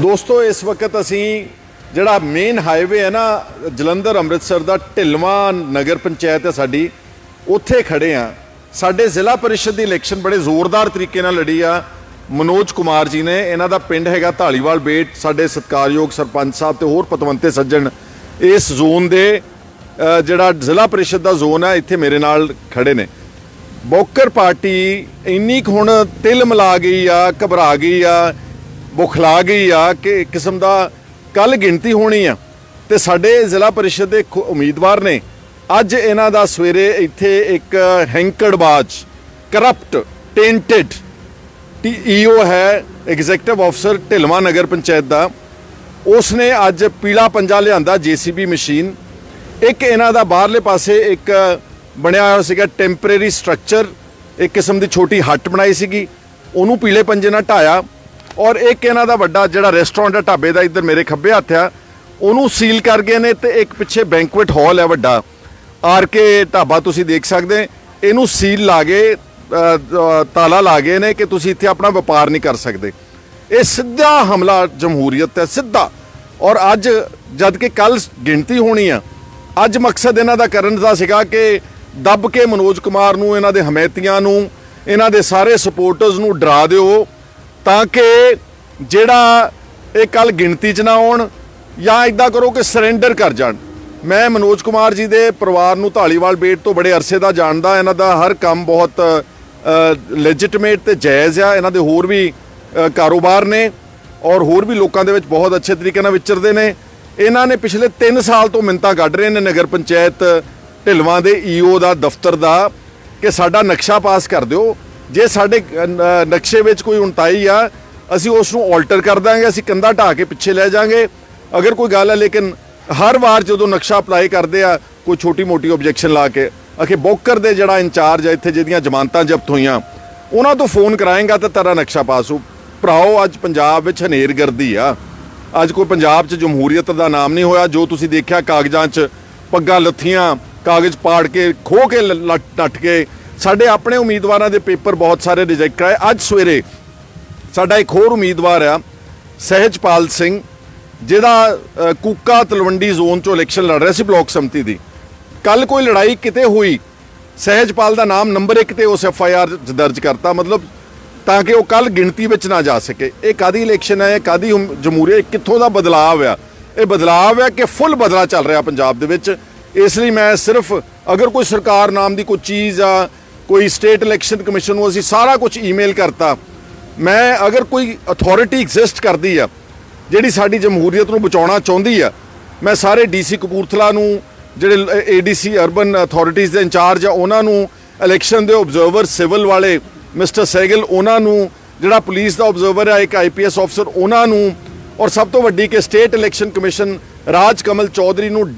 ਦੋਸਤੋ, ਇਸ ਵਕਤ ਅਸੀਂ ਜਿਹੜਾ ਮੇਨ ਹਾਈਵੇ ਹੈ ਨਾ, ਜਲੰਧਰ ਅੰਮ੍ਰਿਤਸਰ ਦਾ ਢਿਲਵਾਂ ਨਗਰ ਪੰਚਾਇਤ ਹੈ ਸਾਡੀ, ਉੱਥੇ ਖੜੇ ਆ ਸਾਡੇ ਜ਼ਿਲ੍ਹਾ ਪਰਿਸ਼ਦ ਦੀ ਇਲੈਕਸ਼ਨ ਬੜੇ ਜ਼ੋਰਦਾਰ ਤਰੀਕੇ ਨਾਲ ਲੜੀ ਆ। ਮਨੋਜ ਕੁਮਾਰ ਜੀ ਨੇ, ਇਹਨਾਂ ਦਾ ਪਿੰਡ ਹੈਗਾ ਢਾਲੀਵਾਲ ਬੇਟ, ਸਾਡੇ ਸਤਕਾਰਯੋਗ ਸਰਪੰਚ ਸਾਹਿਬ ਤੇ ਹੋਰ ਪਤਵੰਤੇ ਸੱਜਣ ਇਸ ਜ਼ੋਨ ਦੇ ਜਿਹੜਾ ਜ਼ਿਲ੍ਹਾ ਪਰਿਸ਼ਦ ਦਾ ਜ਼ੋਨ ਹੈ, ਇੱਥੇ ਮੇਰੇ ਨਾਲ ਖੜੇ ਨੇ। ਬੋਕਰ ਪਾਰਟੀ ਇੰਨੀ ਕੁ ਹੁਣ ਤਿਲ ਮਿਲਾ ਗਈ ਆ, ਘਬਰਾ ਗਈ ਆ ਬੁਖਲਾ ਗਈ ਆ ਕਿ ਇੱਕ ਕਿਸਮ ਦਾ ਕੱਲ ਗਿਣਤੀ ਹੋਣੀ ਆ। ਤੇ ਸਾਡੇ ਜ਼ਿਲ੍ਹਾ ਪਰਿਸ਼ਦ ਦੇ ਖੁ- ਉਮੀਦਵਾਰ ਨੇ ਅੱਜ ਇਹਨਾਂ ਦਾ ਸਵੇਰੇ ਇੱਥੇ ਇੱਕ ਹੈਂਕੜਬਾਜ਼ ਕਰਪਟ ਟੇਂਟਡ ਈਓ ਹੈ ਐਗਜ਼ੈਕਟਿਵ ਅਫਸਰ ਢਿਲਵਾਂ ਨਗਰ ਪੰਚਾਇਤ ਦਾ। ਉਸ ਨੇ ਅੱਜ ਪੀਲਾ ਪੰਜਾ ਲਿਆਂਦਾ ਜੀਸੀਬੀ ਮਸ਼ੀਨ। ਇੱਕ ਇਹਨਾਂ ਦਾ ਬਾਹਰਲੇ ਪਾਸੇ ਇੱਕ ਬਣਿਆ ਹੋਇਆ ਸੀਗਾ ਟੈਂਪਰੇਰੀ ਸਟਰਕਚਰ ਇੱਕ ਕਿਸਮ ਦੀ ਛੋਟੀ ਹੱਟ ਬਣਾਈ ਸੀਗੀ। ਉਹਨੂੰ ਪੀਲੇ ਪੰਜੇ ਨਾਲ ਢਾਇਆ। ਔਰ ਇੱਕ ਇਹਨਾਂ ਦਾ ਵੱਡਾ ਜਿਹੜਾ ਰੈਸਟੋਰੈਂਟ ਹੈ, ਢਾਬੇ ਦਾ ਇੱਧਰ ਮੇਰੇ ਖੱਬੇ ਹੱਥ ਆ। ਉਹਨੂੰ ਸੀਲ ਕਰ ਗਏ ਨੇ ਤੇ ਇੱਕ ਪਿੱਛੇ ਬੈਂਕੁਏਟ ਹਾਲ ਹੈ ਵੱਡਾ। ਆਰ ਕੇ ਢਾਬਾ ਤੁਸੀਂ ਦੇਖ ਸਕਦੇ ਇਹਨੂੰ ਸੀਲ ਲਾ ਗਏ ਤਾਲਾ ਲਾ ਗਏ ਨੇ ਕਿ ਤੁਸੀਂ ਇੱਥੇ ਆਪਣਾ ਵਪਾਰ ਨਹੀਂ ਕਰ ਸਕਦੇ। ਇਹ ਸਿੱਧਾ ਹਮਲਾ ਜਮਹੂਰੀਅਤ ਤੇ ਸਿੱਧਾ। ਔਰ ਅੱਜ ਜਦ ਕਿ ਕੱਲ ਗਿਣਤੀ ਹੋਣੀ ਆ, ਅੱਜ ਮਕਸਦ ਇਹਨਾਂ ਦਾ ਕਰਨ ਦਾ ਸੀਗਾ ਕਿ ਦੱਬ ਕੇ ਮਨੋਜ ਕੁਮਾਰ ਨੂੰ, ਇਹਨਾਂ ਦੇ ਹਮਾਇਤੀਆਂ ਨੂੰ, ਇਹਨਾਂ ਦੇ ਸਾਰੇ ਸਪੋਰਟਰਸ ਨੂੰ ਡਰਾ ਦਿਓ। ਤਾਂ ਕਿ ਜਿਹੜਾ ਇਹ ਕੱਲ ਗਿਣਤੀ 'ਚ ਨਾ ਆਉਣ ਜਾਂ ਇਦਾਂ ਕਰੋ ਕਿ ਸਰੈਂਡਰ ਕਰ ਜਾਣ। ਮੈਂ ਮਨੋਜ ਕੁਮਾਰ ਜੀ ਦੇ ਪਰਿਵਾਰ ਨੂੰ ਢਾਲੀਵਾਲ ਬੇਟ ਤੋਂ ਬੜੇ ਅਰਸੇ ਦਾ ਜਾਣਦਾ, ਇਹਨਾਂ ਦਾ ਹਰ ਕੰਮ ਬਹੁਤ ਲੈਜਿਟਿਮੇਟ ਤੇ ਜਾਇਜ਼ ਆ। ਇਹਨਾਂ ਦੇ ਹੋਰ ਵੀ ਕਾਰੋਬਾਰ ਨੇ ਔਰ ਹੋਰ ਵੀ ਲੋਕਾਂ ਦੇ ਵਿੱਚ ਬਹੁਤ ਅੱਛੇ ਤਰੀਕੇ ਨਾਲ ਵਿਚਰਦੇ ਨੇ। ਇਹਨਾਂ ਨੇ ਪਿਛਲੇ 3 ਸਾਲ ਤੋਂ ਮਿੰਤਾ ਕੱਢ ਰਹੇ ਨੇ ਨਗਰ ਪੰਚਾਇਤ ਢਿਲਵਾਂ ਦੇ ਈਓ ਦਾ, ਦਫ਼ਤਰ ਦਾ, ਕਿ ਸਾਡਾ ਨਕਸ਼ਾ ਪਾਸ ਕਰ ਦਿਓ। ਜੇ ਸਾਡੇ ਨਕਸ਼ੇ ਵਿੱਚ ਕੋਈ ਉਣਤਾਈ ਆ, ਅਸੀਂ ਉਸ ਨੂੰ ਆਲਟਰ ਕਰ ਦਾਂਗੇ, ਅਸੀਂ ਕੰਧਾ ਢਾ ਕੇ ਪਿੱਛੇ ਲੈ ਜਾਾਂਗੇ। ਅਗਰ ਕੋਈ ਗੱਲ ਹੈ ਲੇਕਿਨ ਹਰ ਵਾਰ ਜਦੋਂ ਨਕਸ਼ਾ ਅਪਲਾਈ ਕਰਦੇ ਆ, ਕੋਈ ਛੋਟੀ ਮੋਟੀ ਆਬਜੈਕਸ਼ਨ ਲਾ ਕੇ ਅਖੇ ਬੋਕਰ ਦੇ ਜਿਹੜਾ ਇੰਚਾਰਜ ਹੈ ਇੱਥੇ ਜਿਹਦੀਆਂ ਜ਼ਮਾਨਤਾਂ ਜ਼ਬਤ ਹੋਈਆਂ, ਉਹਨਾਂ ਤੋਂ ਫੋਨ ਕਰਾਏਗਾ ਤਾਂ ਤੇਰਾ ਨਕਸ਼ਾ ਪਾਸ ਹੋ। ਭਰਾਓ, ਅੱਜ ਪੰਜਾਬ ਵਿੱਚ ਹਨੇਰਗਰਦੀ ਆ। ਅੱਜ ਕੋਈ ਪੰਜਾਬ 'ਚ ਜਮਹੂਰੀਅਤ ਦਾ ਨਾਮ ਨਹੀਂ ਹੋਇਆ, ਜੋ ਤੁਸੀਂ ਦੇਖਿਆ ਕਾਗਜ਼ਾਂ 'ਚ ਪੱਗਾਂ ਲੱਥੀਆਂ, ਕਾਗਜ਼ ਪਾੜ ਕੇ ਖੋ ਕੇ ਲ- ਲੱਟ, ਨੱਠ ਕੇ ਸਾਡੇ ਆਪਣੇ ਉਮੀਦਵਾਰਾਂ ਦੇ ਪੇਪਰ ਬਹੁਤ ਸਾਰੇ ਰਿਜੈਕਟ ਆਏ ਅੱਜ ਸਵੇਰੇ ਸਾਡਾ ਇੱਕ ਹੋਰ ਉਮੀਦਵਾਰ ਆ, ਸਹਿਜਪਾਲ ਸਿੰਘ, ਜਿਹਦਾ ਕੂਕਾ ਤਲਵੰਡੀ ਜ਼ੋਨ ਚੋਂ ਇਲੈਕਸ਼ਨ ਲੜ ਰਿਹਾ ਸੀ ਬਲਾਕ ਸੰਮਤੀ ਦੀ। ਕੱਲ ਕੋਈ ਲੜਾਈ ਕਿਤੇ ਹੋਈ, ਸਹਿਜਪਾਲ ਦਾ ਨਾਮ ਨੰਬਰ 1 ਤੇ ਉਸ ਐਫ ਆਈ ਆਰ ਦਰਜ ਕਰਤਾ, ਮਤਲਬ ਤਾਂ ਕਿ ਉਹ ਕੱਲ ਗਿਣਤੀ ਵਿੱਚ ਨਾ ਜਾ ਸਕੇ। ਇਹ ਕਾਦੀ ਇਲੈਕਸ਼ਨ ਹੈ ਇਹ ਕਾਦੀ ਜਮਹੂਰੀਅਤ ਕਿੱਥੋਂ ਦਾ ਬਦਲਾਅ ਆ? ਇਹ ਬਦਲਾਅ ਆ ਕਿ ਫੁੱਲ ਬਦਲਾ ਚੱਲ ਰਿਹਾ ਪੰਜਾਬ ਦੇ ਵਿੱਚ? ਇਸ ਲਈ ਮੈਂ ਸਿਰਫ, ਅਗਰ ਕੋਈ ਸਰਕਾਰ ਨਾਮ ਦੀ ਕੋਈ ਚੀਜ਼ ਆ ਕੋਈ ਸਟੇਟ ਇਲੈਕਸ਼ਨ ਕਮਿਸ਼ਨ ਨੂੰ ਅਸੀਂ ਸਾਰਾ ਕੁਝ ਈਮੇਲ ਕਰਤਾ। ਮੈਂ ਅਗਰ ਕੋਈ ਅਥਾਰਟੀ ਐਗਜ਼ਿਸਟ ਕਰਦੀ ਆ, ਜਿਹੜੀ ਸਾਡੀ ਜਮਹੂਰੀਅਤ ਨੂੰ ਬਚਾਉਣਾ ਚਾਹੁੰਦੀ ਆ, ਮੈਂ ਸਾਰੇ ਡੀਸੀ ਕਪੂਰਥਲਾ ਨੂੰ, ਜਿਹੜੇ ਏਡੀਸੀ ਅਰਬਨ ਅਥਾਰਟੀਜ਼ ਦੇ ਇੰਚਾਰਜ ਆ, ਉਹਨਾਂ ਨੂੰ ਇਲੈਕਸ਼ਨ ਦੇ ਆਬਜ਼ਰਵਰ ਸਿਵਲ ਵਾਲੇ ਮਿਸਟਰ ਸੈਗਲ ਉਹਨਾਂ ਨੂੰ, ਜਿਹੜਾ ਪੁਲਿਸ ਦਾ ਆਬਜ਼ਰਵਰ ਆ, ਇੱਕ ਆਈਪੀਐਸ ਅਫਸਰ ਉਹਨਾਂ ਨੂੰ, ਔਰ ਸਭ ਤੋਂ ਵੱਡੀ ਕਿ state election commission Raj Kamal Chaudhary ਨੂੰ